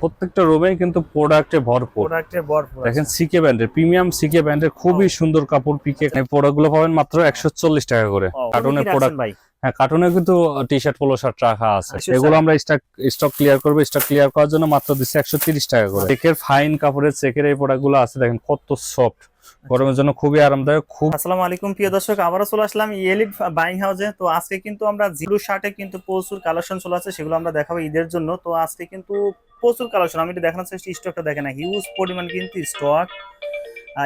প্রত্যেকটা রুমে কিন্তু প্রোডাক্টে ভরপুর। প্রোডাক্টে ভরপুর দেখেন সিকে ব্যান্ডের প্রিমিয়াম সিকে ব্র্যান্ডের খুবই সুন্দর কাপড় পিকে এই প্রোডাক্টগুলো পাবেন মাত্র একশো চল্লিশ টাকা করে। কার্টুনের প্রোডাক্ট ভাই। হ্যাঁ কার্টুনে কিন্তু টি শার্ট পোলো শার্ট রাখা আছে। আচ্ছা, এগুলো আমরা স্টক স্টক ক্লিয়ার করব। স্টক ক্লিয়ার করার জন্য মাত্র দিচ্ছি একশো তিরিশ টাকা করে। চেকের ফাইন কাপড়ের চেকের এই প্রোডাক্টগুলো আছে। দেখেন কত সফট গরমের জন্য খুবই আরামদায়ক, খুব আসসালামু আলাইকুম, প্রিয় দর্শক, আবারও চলে আসলাম ইয়েলি বাইং হাউসে তো আজকে কিন্তু আমরা জিরো শার্টে কিন্তু প্রচুর কালেকশন চলে আছে সেগুলো আমরা দেখাবো ঈদের জন্য। তো আজকে কিন্তু প্রচুর কালেকশন আমি একটু দেখানোর চেষ্টা স্টকটা দেখে না হিউজ পরিমাণ কিন্তু স্টক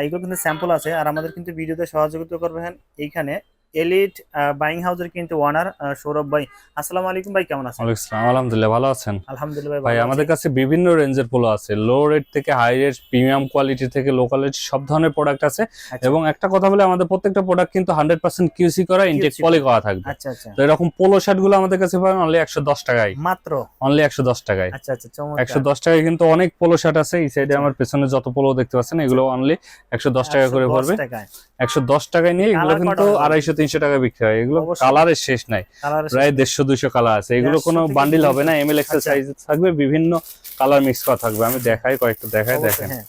এগুলো কিন্তু স্যাম্পল আছে, আর আমাদের কিন্তু ভিডিওতে সহযোগিতা করবেন এইখানে। এলিট বাইং হাউসের কিন্তু ওয়ানার সৌরভ ভাই। আসসালামু আলাইকুম ভাই কেমন আছেন? ওয়ালাইকুম আসসালাম, আলহামদুলিল্লাহ ভালো আছেন? আলহামদুলিল্লাহ ভাই আমাদের কাছে বিভিন্ন রেঞ্জের পোলো আছে। লো রেট থেকে হাই রেট প্রিমিয়াম কোয়ালিটি থেকে লো কোয়ালিটি সব ধরনের প্রোডাক্ট আছে। আচ্ছা, এবং একটা কথা বলে আমাদের প্রত্যেকটা প্রোডাক্ট কিন্তু হান্ড্রেড পার্সেন্ট কিউসি করা ইনটেক পলি করা। থাকবে। আচ্ছা আচ্ছা। তো এরকম পোলো শার্টগুলো আমাদের কাছে পাবেন অনলি একশো দশ টাকায়। মাত্র? অনলি একশো দশ টাকায়। আচ্ছা আচ্ছা চমৎকার। দশ টাকায় কিন্তু অনেক পোলো শার্ট আছে। এই সাইডে আমার পেছনে যত পোলো দেখতে পাচ্ছেন এগুলো অনলি একশো দশ টাকা করে 110 পড়বে। টাকায়। একশো দশ টাকায় নিয়ে এগুলো কিন্তু কটা হবে? আড়াইশো তিনশো টাকা বিক্রি হয়। এগুলো কালার কালারের শেষ নাই। প্রায় দেড়শো দুইশো কালার আছে। এগুলো 150 কোনো বান্ডিল হবে না এম এল এক্সেল আচ্ছা। সাইজ থাকবে বিভিন্ন কালার মিক্স করা থাকবে। আমি দেখাই কয়েকটা দেখাই দেখেন। হ্যাঁ।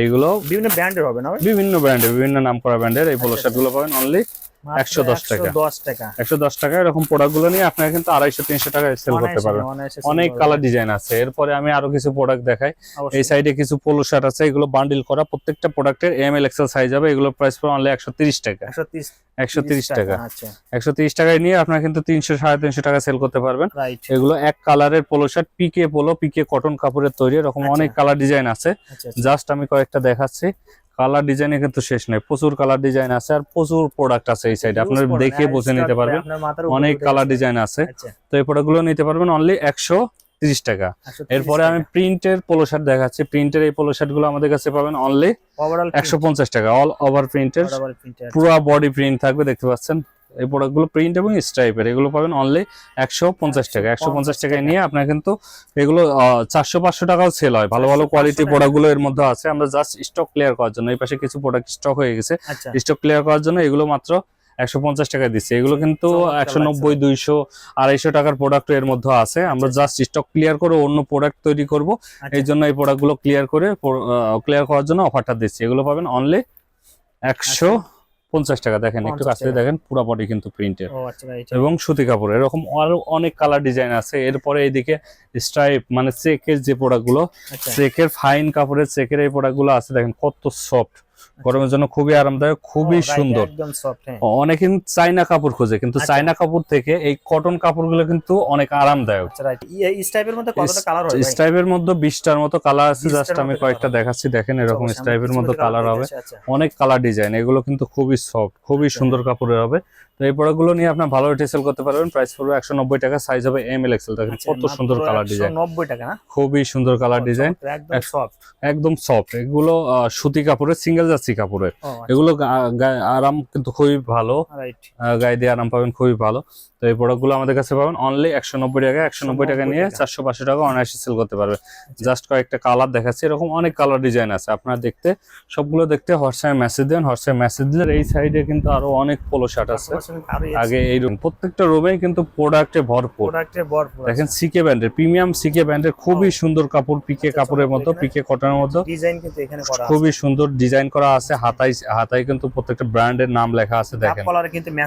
এইগুলো বিভিন্ন ব্র্যান্ডের হবে না বিভিন্ন ব্র্যান্ডের বিভিন্ন নাম করা ব্র্যান্ডের এই পোলো আচ্ছা, শার্টগুলো পাবেন অনলি মাত্র 110 টাকা। 110 টাকা। একশো দশ টাকা এরকম প্রোডাক্টগুলো নিয়ে আপনারা কিন্তু আড়াইশো তিনশো টাকা সেল করতে পারবেন। অনেক কালার ডিজাইন আছে। এরপরে আমি আরও কিছু প্রোডাক্ট দেখাই। এই সাইডে কিছু পোলো শার্ট আছে এগুলো বান্ডিল করা। প্রত্যেকটা প্রোডাক্টের এম এল এক্সেল সাইজ হবে। এগুলো প্রাইস অনলি একশো তিরিশ টাকা। একশো তিরিশ টাকা আচ্ছা। একশো তিরিশ টাকায় নিয়ে আপনারা কিন্তু তিনশো সাড়ে তিনশো টাকা সেল করতে পারবেন। এগুলো এক কালারের polo shirt PK polo PK cotton কাপড়ের তৈরি। এরকম আচ্ছা। অনেক কালার ডিজাইন আছে। আচ্ছা আচ্ছা। জাস্ট আমি কয়েকটা দেখাচ্ছি। কালার ডিজাইনে কিন্তু শেষ নেই। প্রচুর কালার ডিজাইন আছে আর প্রচুর প্রোডাক্ট আছে এই সাইডে আপনার আপনারা দেখে হ্যাঁ, বুঝে নিতে পারবেন। অনেক কালার ডিজাইন আছে। আচ্ছা। তো এই প্রোডাক্টগুলো নিতে পারবেন অনলি একশো তিরিশ টাকা। এরপরে আমি প্রিন্টের পোলো শার্ট দেখাচ্ছি। প্রিন্টের এই পোলো শার্টগুলো আমাদের কাছে পাবেন অনলি একশো পঞ্চাশ টাকা। অল ওভার প্রিন্টের আচ্ছা। পুরো বডি প্রিন্ট থাকবে দেখতে পাচ্ছেন? এই প্রোডাক্টগুলো প্রিন্ট এবং স্ট্রাইপের এগুলো পাবেন অনলি একশো পঞ্চাশ টাকা। একশো পঞ্চাশ টাকায় নিয়ে আপনার কিন্তু এগুলো চারশো পাঁচশো টাকাও সেল হয়। ভালো ভালো 400, কোয়ালিটি 500 প্রোডাক্টগুলো এর মধ্যে আছে। আমরা জাস্ট স্টক ক্লিয়ার করার জন্য। এই পাশে কিছু প্রোডাক্ট স্টক হয়ে গেছে। আচ্ছা। স্টক ক্লিয়ার করার জন্য এগুলো মাত্র একশো পঞ্চাশ টাকা দিচ্ছে। এগুলো কিন্তু একশো নব্বই দুইশো আড়াইশো টাকার প্রোডাক্টের মধ্যে আছে। আমরা জাস্ট স্টক ক্লিয়ার করে অন্য প্রোডাক্ট তৈরি করব। আচ্ছা। এই জন্য এই প্রোডাক্টগুলো ক্লিয়ার করে ক্লিয়ার করার জন্য অফারটা দিচ্ছি। এগুলো পাবেন অনলি একশো পঞ্চাশ টাকা দেখেন একটু 50 কাছে দেখেন পুরো বডি কিন্তু প্রিন্টের আচ্ছা এবং সুতি কাপড় এরকম আরও অনেক কালার ডিজাইন আছে। এরপরে এইদিকে স্ট্রাইপ মানে চেকের যে প্রোডাক্টগুলো গুলো চেকের ফাইন কাপড়ের চেকের এই প্রোডাক্টগুলো আছে দেখেন কত সফট গরমের জন্য খুবই আরামদায়ক খুবই সুন্দর। হ্যাঁ। অনেকে চাইনা কাপড় খোঁজে কিন্তু আচ্ছা। চাইনা কাপড় থেকে এই কটন কাপড়গুলো কিন্তু অনেক আরামদায়ক। আচ্ছা স্টাইপের মধ্যে? স্টাইপের মধ্যে বিশটার মতো কালার আছে জাস্ট আমি কয়েকটা দেখাচ্ছি দেখেন এরকম স্টাইপের মধ্যে কালার হবে। আচ্ছা। অনেক কালার ডিজাইন এগুলো কিন্তু খুবই সফট খুবই আচ্ছা। সুন্দর কাপড়ের হবে। তো এই প্রোডাক্টগুলো নিয়ে আপনার ভালো রেটে সেল করতে পারবেন প্রাইস পড়বে একশো নব্বই টাকা সাইজ হবে এম এল এক্সেল দেখেন আচ্ছা, কত সুন্দর কালার ডিজাইন 190 টাকা খুবই সুন্দর কালার ডিজাইন একদম সফট একদম সফট এগুলো সুতি কাপড়ের সিঙ্গেল জার্সি কাপড়ের। আচ্ছা, এগুলো আরাম কিন্তু খুবই ভালো। গায়ে দিয়ে আরাম পাবেন খুবই ভালো। তো এই প্রোডাক্টগুলো আমাদের কাছে পাবেন অনলি একশো নব্বই টাকা একশো নব্বই টাকা নিয়ে। চারশো পাঁচশো টাকা অনায়াসে সেল করতে পারবে। জাস্ট কয়েকটা কালার দেখাচ্ছি এরকম অনেক কালার ডিজাইন আছে। আপনারা দেখতে সবগুলো দেখতে হোয়াটসঅ্যাপে মেসেজ দেন হোয়াটসঅ্যাপে মেসেজ দিলে এই সাইডে কিন্তু আরও অনেক পোলো শার্ট আছে। আগে এই রুম প্রত্যেকটা রুমে কিন্তু প্রোডাক্টে ভরপুর। দেখেন সিকে ব্র্যান্ডের প্রিমিয়াম সিকে ব্র্যান্ডের খুবই সুন্দর কাপড় পিকে কাপড়ের মতো পিকে কটনের মতো। ডিজাইন কিন্তু এখানে করা খুবই সুন্দর ডিজাইন করা আছে। হাতাই হাতাই কিন্তু প্রত্যেকটা ব্র্যান্ডের নাম লেখা আছে কাপ দেখেন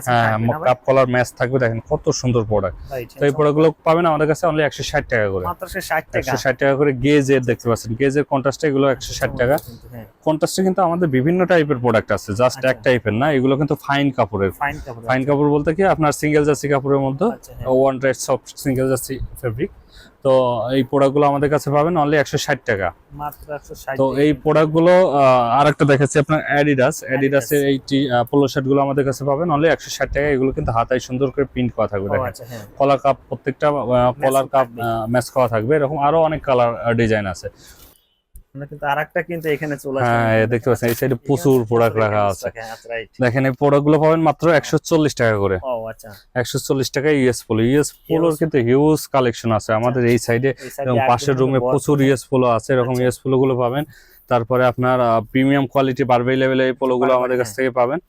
হ্যাঁ কাপ কলার ম্যাচ থাকবে দেখেন। কত সুন্দর প্রোডাক্ট এই তো এই প্রোডাক্টগুলো পাবেন আমাদের কাছে অনলি একশো ষাট টাকা করে। মাত্র সে 60 টাকা। একশো ষাট টাকা করে গেজের দেখতে পাচ্ছেন। গেজের কন্ট্রাস্ট এগুলো একশো ষাট টাকা। কিন্তু, হ্যাঁ। কন্ট্রাস্টে কিন্তু আমাদের বিভিন্ন টাইপের প্রোডাক্ট আছে জাস্ট আচ্ছা। এক টাইপের না এগুলো কিন্তু ফাইন কাপড়ের। ফাইন কাপড় বলতে কি আপনার সিঙ্গেল জার্সি কাপড়ের মধ্যে আচ্ছা one thread soft single jersey fabric তো এই প্রোডাক্টগুলো আমাদের কাছে পাবেন অনলি একশো ষাট টাকা। তো এই প্রোডাক্টগুলো আর একটা দেখাচ্ছি আপনার অ্যাডিডাস অ্যাডিডাসের এই পোলো শার্টগুলো আমাদের কাছে পাবেন অনলি একশো ষাট টাকা এগুলো কিন্তু হাতায় সুন্দর করে প্রিন্ট করা থাকবে দেখেন। আচ্ছা হ্যাঁ। কলার কাপ প্রত্যেকটা কলার কাপ ম্যাচ করা থাকবে। এরকম আরও অনেক কালার ডিজাইন আছে। কিন্তু আরেকটা কিন্তু এখানে চলে আসলাম। হ্যাঁ দেখতে পাচ্ছেন এই সাইডে প্রচুর প্রোডাক্ট রাখা আছে। হ্যাঁ দেখেন এই প্রোডাক্ট পাবেন মাত্র একশো চল্লিশ টাকা করে। ও আচ্ছা। টাকা ইউএস পোলো ইউএস পোলোর কিন্তু হিউজ কালেকশন আছে। আমাদের এই সাইডে এই এবং এ পাশের রুমে প্রচুর। ইউএস পোলো আছে এরকম আচ্ছা। ইউএস পোলো গুলো পাবেন। তারপরে আপনার প্রিমিয়াম কোয়ালিটি বারবেরি লেভেলের এই পোলো গুলো আমাদের কাছ হ্যাঁ। থেকে পাবেন।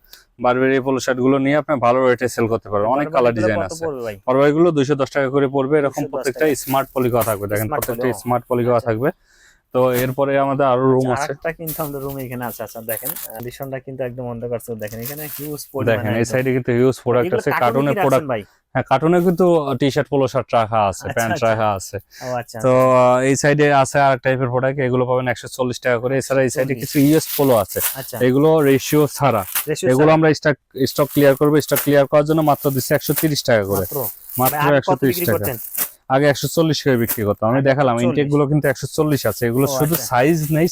বারবেরি এই পোলো শার্টগুলো নিয়ে আপনি ভালো রেটে সেল করতে পারবেন। অনেক কালার ডিজাইন আছে? বারবারি গুলো দুইশো দশ টাকা করে পড়বে। এরকম প্রত্যেকটা স্মার্ট পলিকা থাকবে। দেখেন প্রত্যেকটা স্মার্ট পলি করা আচ্ছা। থাকবে। তো এরপরে আমাদের আরও রুম আছে। আরেকটা কিন্তু আমাদের রুম এখানে আছে। আচ্ছা দেখেন কন্ডিশনটা কিন্তু একদম অন্ধকার ছিল দেখেন এখানে হিউজ দেখেন এই সাইডে কিন্তু হিউজ প্রোডাক্ট আছে। কার্টুনের প্রোডাক্ট হ্যাঁ কার্টুনে কিন্তু টি শার্ট পোলো শার্ট রাখা আছে আচ্ছা, প্যান্ট আচ্ছা। রাখা আছে। আচ্ছা তো এই সাইডে আছে আর টাইপের প্রোডাক্ট এগুলো পাবেন একশো চল্লিশ টাকা করে। এছাড়া এই সাইডে কিছু ইউএস পোলো আছে। আচ্ছা। এগুলো রেশিও ছাড়া। এগুলো আমরা স্টক স্টক ক্লিয়ার করব। স্টক ক্লিয়ার করার জন্য মাত্র দিচ্ছি একশো তিরিশ টাকা করে। মাত্র? আগে একশো তিরিশ টাকা? আগে একশো চল্লিশ করে বিক্রি করতাম। আমি দেখালাম ইনটেকগুলো কিন্তু একশো চল্লিশ আছে। এগুলো শুধু আচ্ছা। সাইজ নেই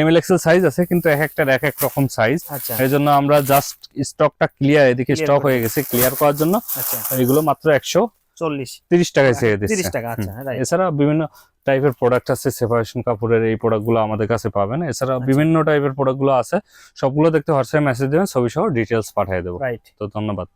এমএল এক্সেল সাইজ আছে কিন্তু এক একটার এক এক রকম সাইজ আচ্ছা। এই জন্য আমরা জাস্ট স্টকটা ক্লিয়ার এদিকে স্টক হয়ে গেছে ক্লিয়ার করার জন্য। আচ্ছা। এগুলো মাত্র একশো চল্লিশ। তিরিশ টাকায় ছেড়ে দিচ্ছে। আচ্ছা. এছাড়া বিভিন্ন টাইপের প্রোডাক্ট আছে সেপারেশন কাপড়ের এই প্রোডাক্টগুলো আমাদের কাছে পাবেন। এছাড়া আচ্ছা। বিভিন্ন টাইপের প্রোডাক্টগুলো আছে সবগুলো দেখতে হোয়াটসঅ্যাপ মেসেজ দেবেন ছবি সহ ডিটেলস পাঠিয়ে দেবো। তো ধন্যবাদ।